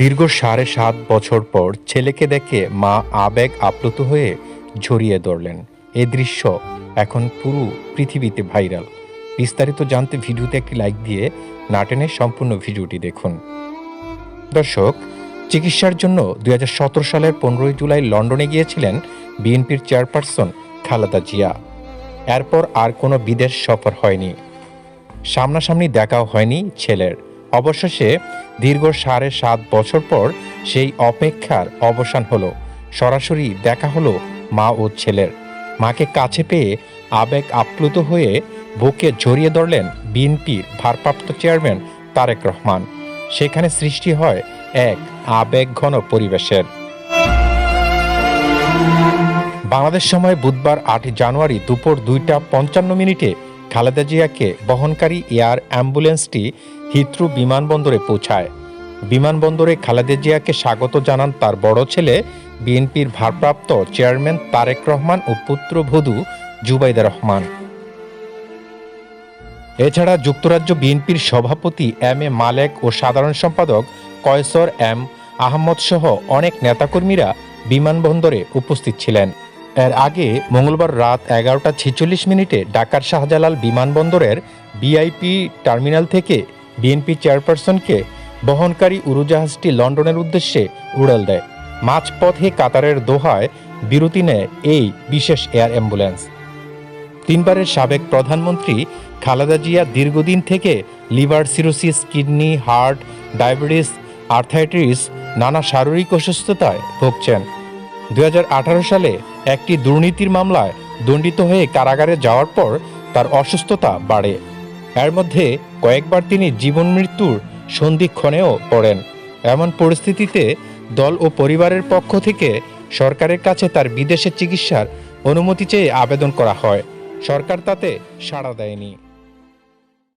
দীর্ঘ সাড়ে সাত বছর পর ছেলেকে দেখে মা আবেগ আপ্লুত হয়ে ঝরিয়ে ধরলেন। এ দৃশ্য এখন পুরো পৃথিবীতে ভাইরাল। বিস্তারিত জানতে ভিডিওতে একটি লাইক দিয়ে নাটেনের সম্পূর্ণ ভিডিওটি দেখুন। দর্শক, চিকিৎসার জন্য দু হাজার সতেরো সালের পনেরোই জুলাই লন্ডনে গিয়েছিলেন বিএনপির চেয়ারপারসন খালেদা জিয়া। এরপর আর কোনো বিদেশ সফর হয়নি। সামনাসামনি দেখাও হয়নি ছেলের। অবশেষে দীর্ঘ সাড়ে সাত বছর পর সেই অপেক্ষার অবসান হলো। সরাসরি দেখা হলো মা ও ছেলের। মাকে কাছে পেয়ে আবেগ আপ্লুত হয়ে বুকে জড়িয়ে ধরলেন বিএনপির ভারপ্রাপ্ত চেয়ারম্যান তারেক রহমান। সেখানে সৃষ্টি হয় এক আবেগঘন পরিবেশের। বাংলাদেশ সময় বুধবার আটই জানুয়ারি দুপুর দুইটা পঞ্চান্ন মিনিটে খালেদা জিয়াকে বহনকারী এয়ার অ্যাম্বুলেন্সটি হিথ্রু বিমানবন্দরে পৌঁছায়। বিমানবন্দরে খালেদা জিয়াকে স্বাগত জানান তার বড় ছেলে, বিএনপির ভারপ্রাপ্ত চেয়ারম্যান তারেক রহমান ও পুত্রবধূ জুবাইদা রহমান। এছাড়া যুক্তরাজ্য বিএনপির সভাপতি এম এ মালেক ও সাধারণ সম্পাদক কয়সর এম আহমদ সহ অনেক নেতাকর্মীরা বিমানবন্দরে উপস্থিত ছিলেন। এর আগে মঙ্গলবার রাত এগারোটা ছেচল্লিশ মিনিটে ঢাকার শাহজালাল বিমানবন্দরের বিআইপি টার্মিনাল থেকে বিএনপি চেয়ারপারসনকে বহনকারী উড়োজাহাজটি লন্ডনের উদ্দেশ্যে উড়াল দেয়। মাঝপথে কাতারের দোহায় বিরতি নেয় এই বিশেষ এয়ার অ্যাম্বুলেন্স। তিনবারের সাবেক প্রধানমন্ত্রী খালেদা জিয়া দীর্ঘদিন থেকে liver cirrhosis, kidney, heart, diabetes, arthritis, নানা শারীরিক অসুস্থতায় ভুগছেন। দু হাজার আঠারো সালে একটি দুর্নীতির মামলায় দণ্ডিত হয়ে কারাগারে যাওয়ার পর তার অসুস্থতা বাড়ে। এর মধ্যে কয়েকবার তিনি জীবন মৃত্যুর সন্ধিক্ষণেও পড়েন। এমন পরিস্থিতিতে দল ও পরিবারের পক্ষ থেকে সরকারের কাছে তার বিদেশে চিকিৎসার অনুমতি চেয়ে আবেদন করা হয়। সরকার তাতে সাড়া দেয়নি।